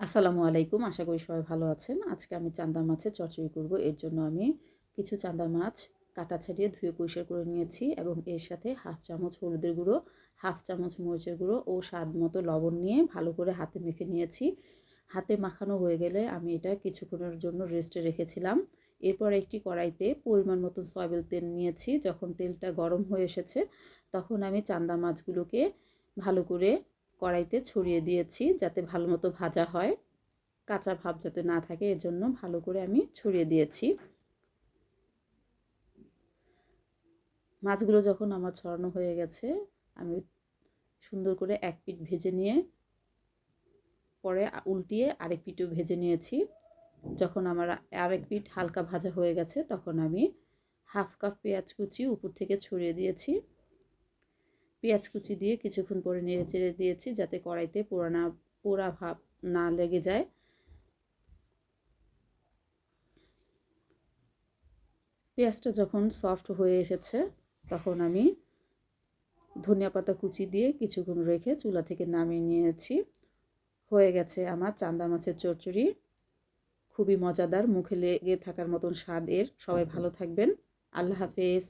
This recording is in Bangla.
আসসালামু আলাইকুম। আশা করি সবাই ভালো আছেন। আজকে আমি চান্দা মাছের চচ্চড়ি করব। এর জন্য আমি কিছু চান্দা মাছ কাটা ছাড়িয়ে ধুয়ে পরিষ্কার করে নিয়েছি এবং এর সাথে হাফ চামচ হলুদের গুঁড়ো, হাফ চামচ মরিচের গুঁড়ো ও স্বাদ মতো লবণ নিয়ে ভালো করে হাতে মেখে নিয়েছি। হাতে মাখানো হয়ে গেলে আমি এটা কিছুক্ষণের জন্য রেস্টে রেখেছিলাম। এরপর একটি কড়াইতে পরিমাণ মতো সয়াবিন তেল নিয়েছি। যখন তেলটা গরম হয়ে এসেছে, তখন আমি চান্দা মাছগুলোকে ভালো করে কড়াইতে ছড়িয়ে দিয়েছি যাতে ভালো মতো ভাজা হয়। কাঁচা ভাব যাতে না থাকে এর জন্য ভালো করে আমি ছড়িয়ে দিয়েছি। মাছগুলো যখন আমার ছড়ানো হয়ে গেছে, আমি সুন্দর করে এক পিঠ ভেজে নিয়ে, পরে উল্টিয়ে আরেক পিঠও ভেজে নিয়েছি। যখন আমার আরেক পিঠ হালকা ভাজা হয়ে গেছে, তখন আমি হাফ কাপ পেঁয়াজ কুচি উপর থেকে ছড়িয়ে দিয়েছি। পেঁয়াজ কুচি দিয়ে কিছুক্ষণ পরে নেড়ে চেড়ে দিয়েছি যাতে কড়াইতে পোড়ানা, পোড়া ভাব না লেগে যায়। পেঁয়াজটা যখন সফট হয়ে এসেছে, তখন আমি ধনিয়া পাতা কুচি দিয়ে কিছুক্ষণ রেখে চুলা থেকে নামিয়ে নিয়েছি। হয়ে গেছে আমার চান্দা মাছের চচ্চড়ি। খুবই মজাদার, মুখে লেগে থাকার মতন স্বাদ এর। সবাই ভালো থাকবেন। আল্লাহ হাফেজ।